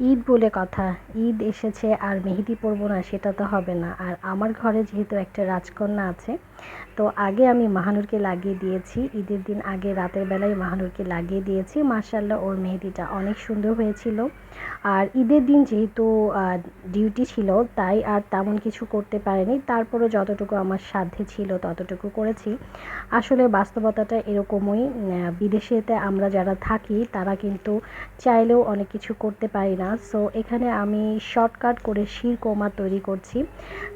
ঈদ বলে কথা। ঈদ এসেছে আর মেহেদি পরবো না, সেটা তো হবে না। আর আমার ঘরে যেহেতু একটা রাজকন্যা আছে, তো আগে আমি মাহানুরকে লাগিয়ে দিয়েছি। ঈদের দিন আগে রাতের বেলায় মাহানুরকে লাগিয়ে দিয়েছি। মার্শাল্লাহ ওর মেহেদিটা অনেক সুন্দর হয়েছিল। আর ঈদের দিন যেহেতু ডিউটি ছিল, তাই আর তেমন কিছু করতে পারেনি। তারপরে যতটুকু আমার সাধ্যে ছিল, ততটুকু করেছি। আসলে বাস্তবতাটা এরকমই বিদেশেতে আমরা যারা থাকি, তারা কিন্তু চাইলেও অনেক কিছু করতে পারি না। সো এখানে আমি শর্টকাট করে শির কোমা তৈরি করছি।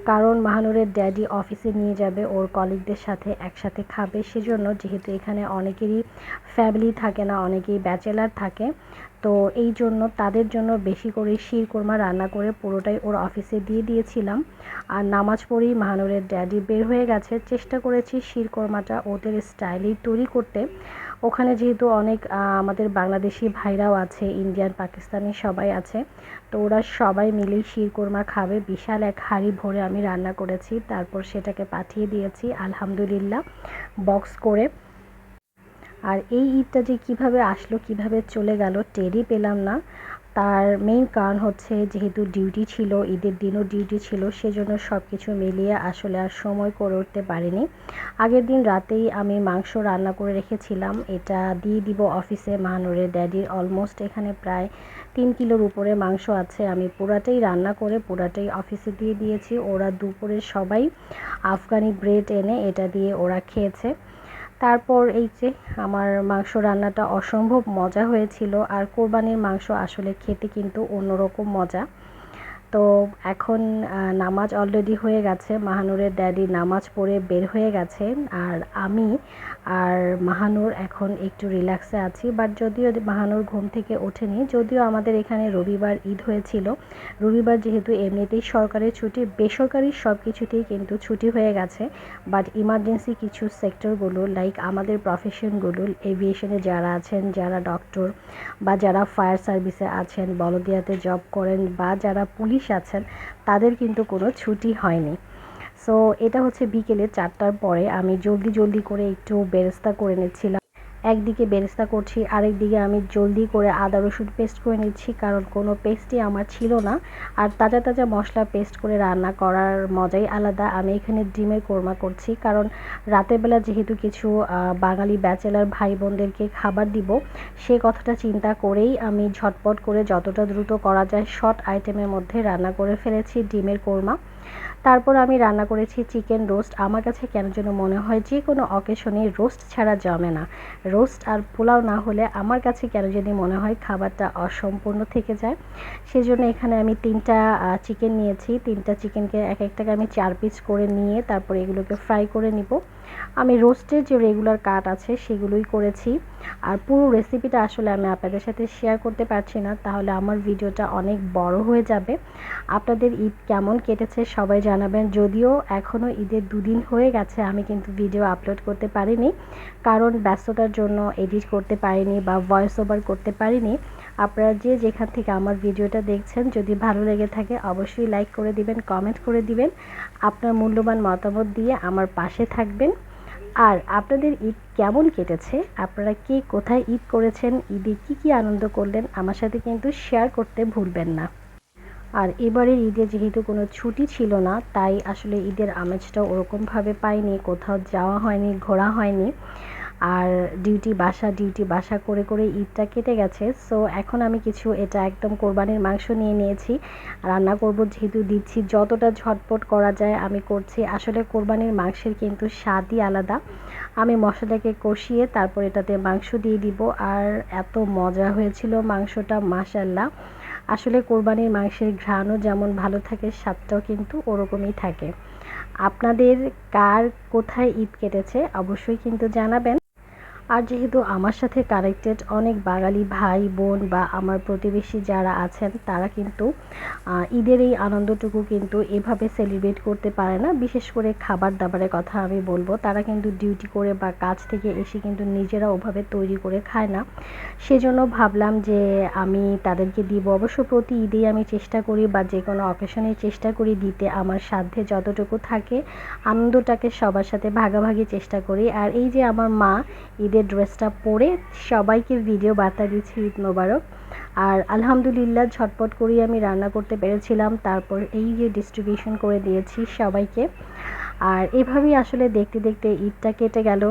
কারণ মাহানুরের ড্যাডি অফিসে নিয়ে যাবে, ওর কলিগদের সাথে একসাথে খাবে। সেজন্য যেহেতু এখানে অনেকেরই ফ্যামিলি থাকে না, অনেকেই ব্যাচেলার থাকে তো এই জন্য তাদের জন্য বেশি করে শির কোরমা রান্না করে পুরোটাই ওর অফিসে দিয়ে দিয়েছিলাম। আর নামাজ পড়েই মাহানুরের ড্যাডি বের হয়ে গেছে। চেষ্টা করেছি শির কোরমাটা ওদের স্টাইলেই তৈরি করতে। ওখানে যেহেতু অনেক আমাদের বাংলাদেশি ভাইরাও আছে, ইন্ডিয়ান, পাকিস্তানি সবাই আছে, তো ওরা সবাই মিলেই শিরকোরমা খাবে। বিশাল এক হাঁড়ি ভরে আমি রান্না করেছি, তারপর সেটাকে পাঠিয়ে দিয়েছি, আলহামদুলিল্লাহ বক্স করে। আর এই ঈদটা যে কীভাবে আসলো, কীভাবে চলে গেল, টেরই পেলাম না। তার মেইন কারণ হচ্ছে যেহেতু ডিউটি ছিল, ঈদের দিনও ডিউটি ছিল, সেজন্য সব কিছু মিলিয়ে আসলে আর সময় করে উঠতে পারিনি। আগের দিন রাতেই আমি মাংস রান্না করে রেখেছিলাম। এটা দিয়ে দিব অফিসে। মাহানুরের ড্যাডির অলমোস্ট এখানে প্রায় তিন কিলোর উপরে মাংস আছে। আমি পুরাটাই রান্না করে পুরাটাই অফিসে দিয়ে দিয়েছি। ওরা দুপুরে সবাই আফগানি ব্রেড এনে এটা দিয়ে ওরা খেয়েছে। তারপর এই যে আমার মাংস রান্নাটা অসম্ভব মজা হয়েছিল। আর কোরবানির মাংস আসলে খেতে কিন্তু অন্যরকম মজা। তো এখন নামাজ অলরেডি হয়ে গেছে। মাহানুরের ড্যাডি নামাজ পড়ে বের হয়ে গেছে, আর আমি আর মাহানুর এখন একটু রিল্যাক্সে আছি। বাট যদিও মাহানুর ঘুম থেকে ওঠেনি, যদিও আমাদের এখানে রবিবার ঈদ হয়েছিল। রবিবার যেহেতু এমনিতেই সরকারের ছুটি, বেসরকারি সব কিছুতেই কিন্তু ছুটি হয়ে গেছে। বাট ইমার্জেন্সি কিছু সেক্টরগুলো লাইক আমাদের প্রফেশনগুলো এভিয়েশনে যারা আছেন, যারা ডক্টর বা যারা ফায়ার সার্ভিসে আছেন, বলদিয়াতে জব করেন বা যারা পুলিশ আছেন, তাদের কিন্তু কোনো ছুটি হয়নি। সো এটা হচ্ছে বিকেলে চারটার পরে আমি জলদি জলদি করে একটু বেরেস্তা করে নিচ্ছিলাম। একদিকে বেরেস্তা করছি, আরেক দিকে আমি জলদি করে আদা রসুন পেস্ট করে নিচ্ছি, কারণ কোনো পেস্টই আমার ছিল না। আর তাজা তাজা মশলা পেস্ট করে রান্না করার মজাই আলাদা। আমি এখানে ডিমের কোরমা করছি, কারণ রাতের বেলা যেহেতু কিছু বাঙালি ব্যাচেলার ভাই বোনদেরকে খাবার দিব, সে কথাটা চিন্তা করেই আমি ঝটপট করে যতটা দ্রুত করা যায় শর্ট আইটেমের মধ্যে রান্না করে ফেলেছি ডিমের কোরমা। তারপর আমি রান্না করেছি চিকেন রোস্ট। আমার কাছে কেন যেন মনে হয় যে কোনো অকেশনে রোস্ট ছাড়া জমে না। রোস্ট আর পোলাও না হলে আমার কাছে কেন জানি মনে হয় খাবারটা অসম্পূর্ণ থেকে যায়। সেজন্য এখানে আমি তিনটা চিকেন নিয়েছি। তিনটা চিকেনকে এক একটাকে আমি চার পিস করে নিয়ে তারপর এগুলোকে ফ্রাই করে নিব। আমি রোস্টের যে রেগুলার কাট আছে সেগুলোই করেছি। আর পুরো রেসিপিটা আসলে আমি আপনাদের সাথে শেয়ার করতে পারছি না, তাহলে আমার ভিডিওটা অনেক বড় হয়ে যাবে। আপনাদের ঈদ কেমন কেটেছে সবাই জানাবেন, যদিও এখনও ঈদের দুদিন হয়ে গেছে, আমি কিন্তু ভিডিও আপলোড করতে পারিনি, কারণ ব্যস্ততার জন্য এডিট করতে পারিনি বা ভয়েস ওভার করতে পারিনি। আপনারা যে যেখান থেকে আমার ভিডিওটা দেখছেন, যদি ভালো লেগে থাকে, অবশ্যই লাইক করে দিবেন কমেন্ট করে দিবেন, আপনার মূল্যবান মতামত দিয়ে আমার পাশে থাকবেন। আর আপনাদের ঈদ কেমন কেটেছে? আপনারা কে কোথায় ঈদ করেছেন? ঈদে কি কি আনন্দ করলেন? আমার সাথে কিন্তু শেয়ার করতে ভুলবেন না। আর এবারের ঈদে যেহেতু কোনো ছুটি ছিল না, তাই আসলে ঈদের আমেজটা ওরকমভাবে পাইনি, কোথাও যাওয়া হয়নি, ঘোরা হয়নি। আর ডিউটি বাসা ডিউটি বাসা করে করে ঈদটা কেটে গেছে। সো এখন আমি কিছু এটা একদম কোরবানির মাংস নিয়ে নিয়েছি। রান্না করব যেহেতু দিচ্ছি, যতটা ঝটপট করা যায় আমি করছি। আসলে কোরবানির মাংসের কিন্তু স্বাদই আলাদা। আমি মশলাটাকে কষিয়ে তারপর এটাতে মাংস দিয়ে দিব। আর এত মজা হয়েছিল মাংসটা মাসাল্লাহ আসলে কোরবানির মাংসের ঘ্রাণও যেমন ভালো থাকে, স্বাদটাও কিন্তু ওরকমই থাকে। আপনাদের কার কোথায় ঈদ কেটেছে অবশ্যই কিন্তু জানাবেন। আর যেহেতু আমার সাথে কানেক্টেড অনেক বাঙালি ভাই, বোন বা আমার প্রতিবেশী যারা আছেন, তারা কিন্তু ঈদের এই আনন্দটুকু কিন্তু এভাবে সেলিব্রেট করতে পারে না। বিশেষ করে খাবার দাবারের কথা আমি বলব, তারা কিন্তু ডিউটি করে বা কাজ থেকে এসে কিন্তু নিজেরা ওভাবে তৈরি করে খায় না। সেজন্য ভাবলাম যে আমি তাদেরকে দিব। অবশ্য প্রতি ঈদেই আমি চেষ্টা করি বা যে কোনো অকেশনে চেষ্টা করি দিতে। আমার সাধ্যে যতটুকু থাকে, আনন্দটাকে সবার সাথে ভাগাভাগি চেষ্টা করি। আর এই যে আমার মা, ঈদের ঈদের ড্রেসটা পরে সবাইকে ভিডিও বার্তা দিয়েছি ঈদ মোবারক। আর আলহামদুলিল্লাহ ঝটপট করেই আমি রান্না করতে পেরেছিলাম, তারপর এই যে ডিস্ট্রিবিউশন করে দিয়েছি সবাইকে। আর এভাবেই আসলে দেখতে দেখতে ঈদটা কেটে গেল।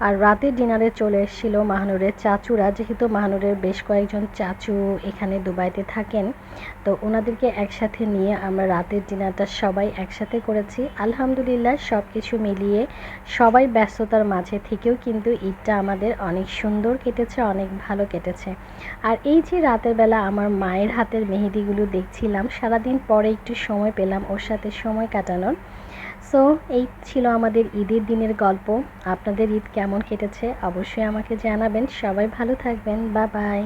আর রাতের ডিনারে চলে এসেছিল মাহানুরের চাচুরা, যেহেতু মাহানুরের বেশ কয়েকজন চাচু এখানে দুবাইতে থাকেন। তো ওনাদেরকে একসাথে নিয়ে আমরা রাতের ডিনারটা সবাই একসাথে করেছি। আলহামদুলিল্লাহ সব কিছু মিলিয়ে সবাই ব্যস্ততার মাঝে থেকেও কিন্তু ঈদটা আমাদের অনেক সুন্দর কেটেছে, অনেক ভালো কেটেছে। আর এই যে রাতের বেলা আমার মায়ের হাতের মেহেদিগুলো দেখছিলাম, সারাদিন পরে একটু সময় পেলাম ওর সাথে সময় কাটানোর। সো এই ছিল আমাদের ঈদের দিনের গল্প। আপনাদের ঈদ কেমন কেটেছে অবশ্যই আমাকে জানাবেন। সবাই ভালো থাকবেন। বা বাই